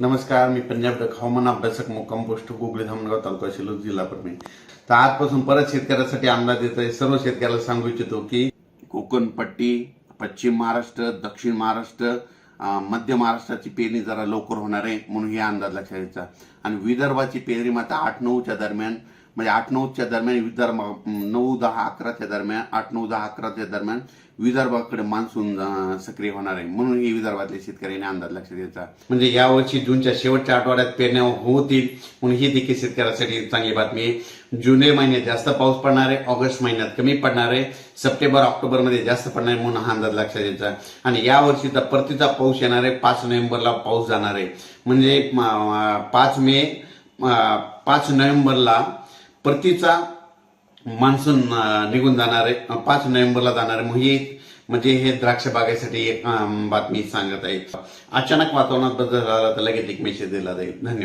नमस्कार मी पंजाब डक हवामान अभ्यासक मुक्काम पोस्ट गुगली धामगाव तालुका शिलूर जिल्हा परमे तर आजपासून परत शेतकऱ्यासाठी अंदाज देत आहे सर्व शेतकऱ्याला सांगू इच्छितो की कोकण पट्टी पश्चिम महाराष्ट्र दक्षिण महाराष्ट्र मध्य महाराष्ट्राची पेरणी जरा लवकर होणार आहे म्हणून हे अंदाज लक्षात घ्यायचा. आणि विदर्भाची पेरणी मात्र आठ नऊच्या दरम्यान म्हणजे आठ नऊच्या दरम्यान विदर्भ नऊ दहा अकराच्या दरम्यान आठ नऊ दहा अकराच्या दरम्यान विदर्भाकडे मान्सून सक्रिय होणार आहे. म्हणून ही विदर्भातल्या शेतकऱ्यांनी अंदाज लक्षात घ्यायचा. म्हणजे यावर्षी जूनच्या शेवटच्या आठवड्यात पेरण्या होतील म्हणून ही देखील शेतकऱ्यासाठी चांगली बातमी आहे. जुलै महिन्यात जास्त पाऊस पडणार आहे ऑगस्ट महिन्यात कमी पडणार आहे सप्टेंबर ऑक्टोबरमध्ये जास्त पडणार आहे म्हणून हा अंदाज लक्षात घ्यायचा. आणि या वर्षी तर परतीचा पाऊस येणार आहे पाच नोव्हेंबरला पाऊस जाणार आहे. म्हणजे पाच मे पाच नोव्हेंबरला परतीचा मान्सून निघून जाणार आहे पाच नोव्हेंबरला जाणार आहे मग ही म्हणजे हे द्राक्ष बागेसाठी एक बातमी सांगत आहे अचानक वातावरणात बदल झाला तर लगेच एक मेसेज दिला जाईल. धन्यवाद.